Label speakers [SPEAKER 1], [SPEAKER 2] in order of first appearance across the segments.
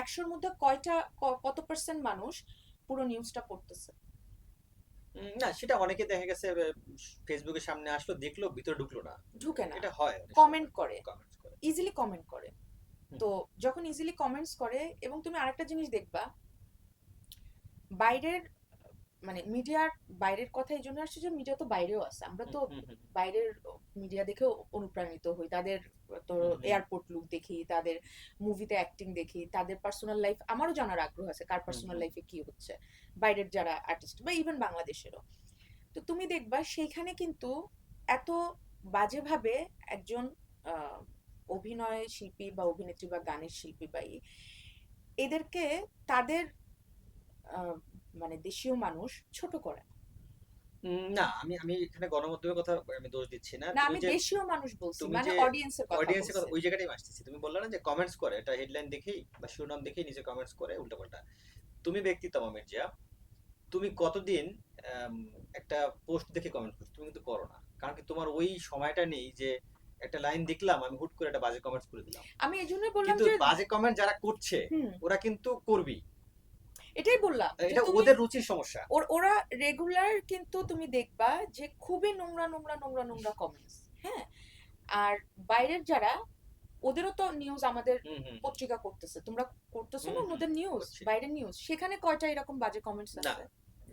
[SPEAKER 1] একশোর মধ্যে কয়টা কত পার্সেন্ট মানুষ পুরো নিউজটা পড়তেছে?
[SPEAKER 2] না সেটা অনেকে দেখা গেছে ফেসবুকের সামনে আসলো দেখল ভিতরে ঢুকলো না।
[SPEAKER 1] ঢুকে না।
[SPEAKER 2] এটা হয়
[SPEAKER 1] কমেন্ট করে। ইজিলি কমেন্ট করে। তো যখন ইজিলি কমেন্টস করে এবং তুমি আরেকটা জিনিস দেখবা বাইরের মানে মিডিয়ার বাইরের কথা এই জন্য আসছে যে মিডিয়া তো বাইরেও আছে আমরা তো। বাইরের মিডিয়া দেখেও অনুপ্রাণিত হই তাদের তো। এয়ারপোর্ট লুক দেখি তাদের মুভিতে অ্যাক্টিং দেখি তাদের পার্সোনাল লাইফ আমারও জানার আগ্রহ আছে কার পার্সোনাল লাইফে কি হচ্ছে বাইরের যারা আর্টিস্ট বা ইভেন বাংলাদেশেরও তো তুমি দেখবা সেইখানে কিন্তু এত বাজেভাবে একজন আহ, অভিনয় শিল্পী বা অভিনেত্রী বা গানের শিল্পী বা এদেরকে তাদের আহ, মানে দেশীয় মানুষ ছোট করে। না।
[SPEAKER 2] আমি আমি এখানে গণমাধ্যমের কথা আমি দোষ দিচ্ছি না।
[SPEAKER 1] না
[SPEAKER 2] তুমি
[SPEAKER 1] আমি দেশীয় মানুষ বলছি মানে অডিয়েন্সের কথা
[SPEAKER 2] অডিয়েন্সের কথা ওই জায়গাটাই আসতেছি। তুমি বললে না যে কমেন্টস করে এটা হেডলাইন দেখেই বা শিরোনাম দেখেই নিচে কমেন্টস করে উল্টাপাল্টা। তুমি ব্যক্তিত্ব মির্জা। তুমি কতদিন একটা পোস্ট দেখে কমেন্ট করছ? তুমি কিন্তু করো না। কারণ কি তোমার ওই সময়টা নেই যে একটা লাইন দেখলাম আমি হুট করে একটা বাজে কমেন্টস করে দিলাম।
[SPEAKER 1] আমি এই জন্যই বললাম যে
[SPEAKER 2] বাজে কমেন্ট যারা করছে ওরা কিন্তু করবি
[SPEAKER 1] এটাই বললাম
[SPEAKER 2] এটা ওদের রুচির সমস্যা।
[SPEAKER 1] ওর- ওরা রেগুলার কিন্তু তুমি দেখবা যে খুবই নোংরা নোংরা নোংরা নোংরা কমেন্টস হ্যাঁ? আর বাইরের যারা ওদেরও তো নিউজ আমাদের। পত্রিকা করতেছে। তোমরা করতেছো না ওদের নিউজ বাইরের নিউজ সেখানে কয়টা এরকম বাজে কমেন্টস
[SPEAKER 2] না।
[SPEAKER 1] আছে?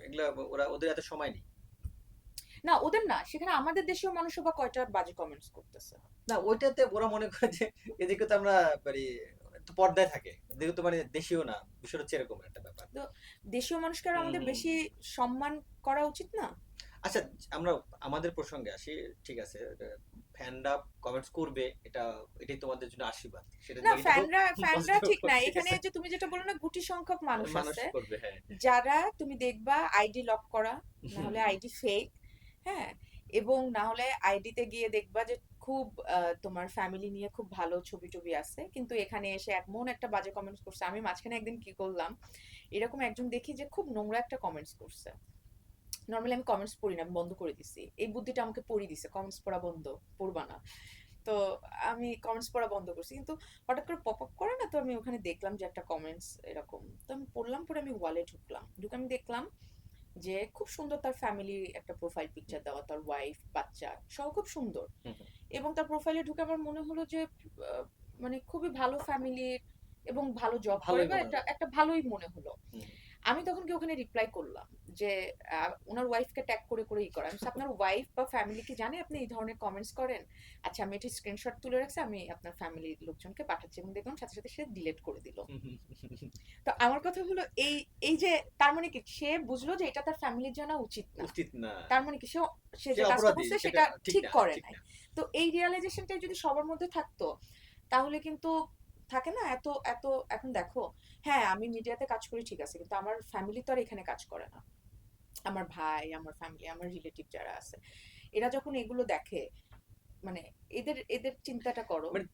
[SPEAKER 2] এগুলা ওরা ওদের এত সময় নেই।
[SPEAKER 1] না ওদের না সেখানে আমাদের দেশীয় মানুষও বা কয়টা বাজে কমেন্টস করতেছে?
[SPEAKER 2] না ওইটাতে ওরা মনে করে যে এদিকে তো আমরা মানে তো পর্দায় থাকে। এদিকে তো মানে দেশীয় না বিষয়টা হচ্ছে এরকম একটা ব্যাপার।
[SPEAKER 1] তো দেশীয় মানুষকে আর আমাদের বেশি সম্মান করা উচিত না?
[SPEAKER 2] আচ্ছা আমরা আমাদের প্রসঙ্গে আসি ঠিক আছে? ফ্যানরা কমেন্টস করবে এটা এটাই তোমাদের জন্য আশীর্বাদ। সেটা
[SPEAKER 1] না ফ্যানরা ফ্যানরা ঠিক না। এখানে যে তুমি যেটা বলো না গুটি সংখ্যক মানুষ
[SPEAKER 2] মানুষ
[SPEAKER 1] আছে।
[SPEAKER 2] হ্যাঁ।
[SPEAKER 1] যারা তুমি দেখবা আইডি লক করা না হলে আইডি ফেক হ্যাঁ? এবং না হলে আইডিতে গিয়ে দেখবা যে খুব তোমার ফ্যামিলি নিয়ে খুব ভালো ছবি টবি আছে। কিন্তু এখানে এসে এমন একটা বাজে কমেন্টস করছে, আমি মাঝখানে একদিন কি করলাম, এরকম একজন দেখি যে খুব নোংরা একটা কমেন্টস করছে। নর্মালি আমি কমেন্টস পড়ি না বন্ধ করে দিছি। এই বুদ্ধিটা আমাকে পড়ি দিছে কমেন্টস পড়া বন্ধ, পড়বা না। তো আমি কমেন্টস পড়া বন্ধ করছি, কিন্তু হঠাৎ করে পপ আপ করে না, তো আমি ওখানে দেখলাম যে একটা কমেন্টস এরকম। তো আমি পড়লাম পরে আমি ওয়ালে ঢুকলাম। ঢুকে আমি দেখলাম যে খুব সুন্দর তার ফ্যামিলি একটা প্রোফাইল পিকচার দেওয়া তার ওয়াইফ বাচ্চা সব খুব সুন্দর। এবং তার প্রোফাইলে ঢুকে আমার মনে হলো যে মানে খুবই ভালো ফ্যামিলির এবং ভালো জব করে একটা একটা ভালোই মনে হলো। আমি তখন কি ওখানে রিপ্লাই করলাম যে ওনার ওয়াইফকে ট্যাগ করে করে ই করা। আমি আপনার ওয়াইফ বা ফ্যামিলি কি জানে? আপনি এই ধরনের কমেন্টস করেন? আচ্ছা আমি এটি স্ক্রিনশট তুলে রাখছি আমি আপনার ফ্যামিলির লোকজনকে পাঠাচ্ছি। এবং দেখলাম সাথে সাথে সে ডিলিট করে দিল। তো আমার কথা হলো এই এই যে তার মানে কি সে বুঝলো যে এটা তার ফ্যামিলির জানা উচিত না।
[SPEAKER 2] উচিত না।
[SPEAKER 1] তার মানে কি সে সে
[SPEAKER 2] যে
[SPEAKER 1] কাজটা করছে
[SPEAKER 2] সেটা ঠিক
[SPEAKER 1] করে নাই। তো এই রিয়ালাইজেশনটাই যদি সবার মধ্যে থাকতো তাহলে কিন্তু থাকে না? এত এত, এখন দেখো হ্যাঁ আমি মিডিয়াতে কাজ করি, ঠিক আছে, কিন্তু আমার ফ্যামিলি তো আর এখানে কাজ করে না। আমার ভাই, আমার ফ্যামিলি আমার রিলেটিভ যারা আছে, এরা যখন এগুলো দেখে মানে এদের এদের চিন্তাটা করো।
[SPEAKER 2] মানে